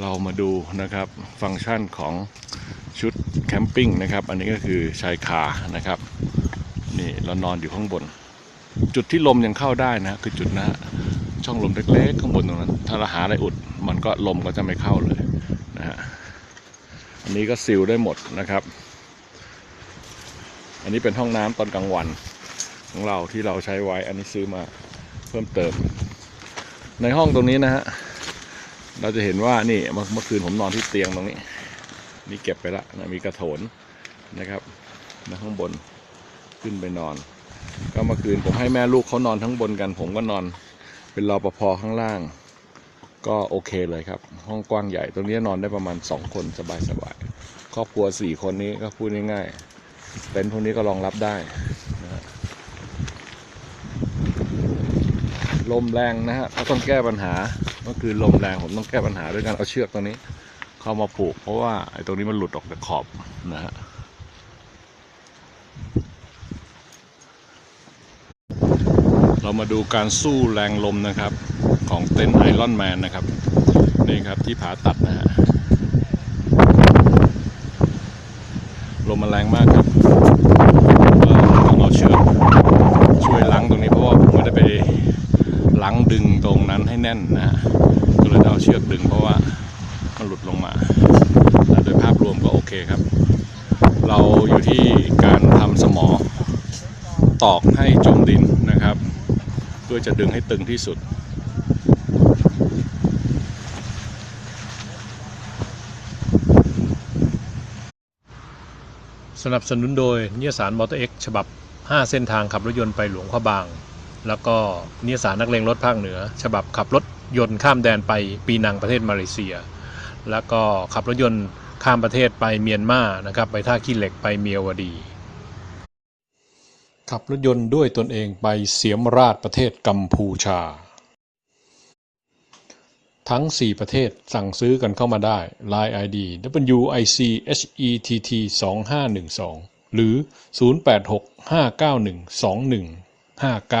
เรามาดูนะครับฟังก์ชันของชุดแคมปิ้งนะครับ อันนี้ก็คือชายคานะครับ นี่เรานอนอยู่ข้างบน จุดที่ลมยังเข้าได้นะ คือจุดนะช่องลมเล็กๆข้างบนตรงนั้น ถ้าเราหาอะไรอุดมันก็ลมก็จะไม่เข้าเลยนะฮะอันนี้ก็ซีลได้หมดนะครับ อันนี้เป็นห้องน้ำตอนกลางวันของเราที่เราใช้ไว้ อันนี้ซื้อมาเพิ่มเติม ในห้องตรงนี้นะฮะ เราจะเห็นว่านี่เมื่อคืนผมนอนที่เตียงตรงนี้ นี่เก็บไปละนะมีกระโถนนะครับนะข้างบนขึ้นไปนอน ก็เมื่อคืนผมให้แม่ลูกเขานอนทั้งบนกัน ผมก็นอนเป็นรอปภข้างล่าง ก็โอเคเลยครับ ห้องกว้างใหญ่ตรงนี้นอนได้ประมาณ 2 คนสบายๆครอบครัว 4 คนนี้ก็พูดง่ายๆเต็นพวกนี้ก็รองรับได้นะฮะลมแรงนะฮะก็ต้องแก้ปัญหา เมื่อคืนลมแรงผมต้องแก้ปัญหาด้วยการเอาเชือกตัวนี้ เข้ามาผูก เพราะว่าไอ้ตรงนี้มันหลุดออกจากขอบนะฮะเรามาดูการสู้แรงลมนะครับ ของเต็นท์ไอรอนแมนนะครับ นี่ครับที่ผาตัดนะฮะลมมันแรงมากครับต้องเอาเชือกช่วยล้างตรงนี้เพราะว่าผมไม่ได้ไปล้างดึงตรงนั้นให้แน่นนะฮะ เอาเชือกดึงเพราะว่ามันหลุดลงมา แต่โดยภาพรวมก็โอเคครับ เราอยู่ที่การทำสมอตอกให้จมดินนะครับ เพื่อจะดึงให้ตึงที่สุดสนับสนุนโดยนิยสารมอเตอร์เอ็กฉบับ 5 เส้นทางขับรถยนต์ไปหลวงพระบาง แล้วก็นิยสารนักเลงรถภาคเหนือ ฉบับขับรถยนต์ข้ามแดนไปปีนังประเทศมาเลเซีย แล้วก็ขับรถยนต์ข้ามประเทศไปเมียนมานะครับไปท่าขี้เหล็กไปเมียวดี ขับรถยนต์ด้วยตนเองไปเสียมราชประเทศกัมพูชา ทั้ง 4 ประเทศสั่งซื้อกันเข้ามาได้ Line ID WIC HETT 2512หรือ 0865912159